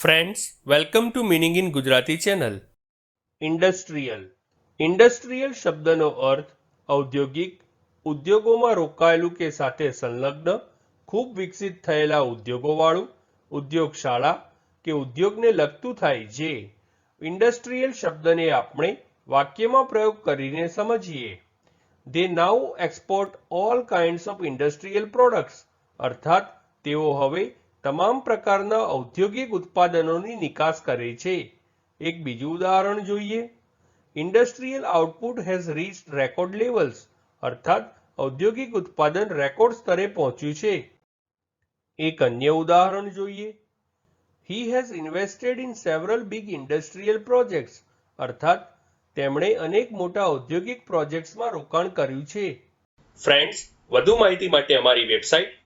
Friends welcome to meaning in Gujarati channel industrial industrial શબ્દનો અર્થ ઔદ્યોગિક ઉદ્યોગોમાં રોકાયેલું કે સાથે સંલગ્ન, ખૂબ વિકસિત થયેલા ઉદ્યોગોવાળું, ઉદ્યોગશાળા કે ઉદ્યોગને લગતું થાય જે ઇન્ડસ્ટ્રીયલ શબ્દને આપણે વાક્યમાં પ્રયોગ કરીને સમજીએ. They now export all kinds of industrial products અર્થાત, તેઓ હવે તમામ પ્રકારના ઔદ્યોગિક ઉત્પાદનોની નિકાસ કરે છે. એક બીજું ઉદાહરણ જોઈએ. Industrial output has reach record levels અર્થાત ઔદ્યોગિક ઉત્પાદન રેકોર્ડ સ્તરે પહોંચ્યું છે. એક અન્ય ઉદાહરણ જોઈએ. He has invested in several big industrial projects અર્થાત તેમણે અનેક મોટા ઔદ્યોગિક પ્રોજેક્ટ્સમાં રોકાણ કર્યું છે. ફ્રેન્ડ્સ વધુ માહિતી માટે અમારી website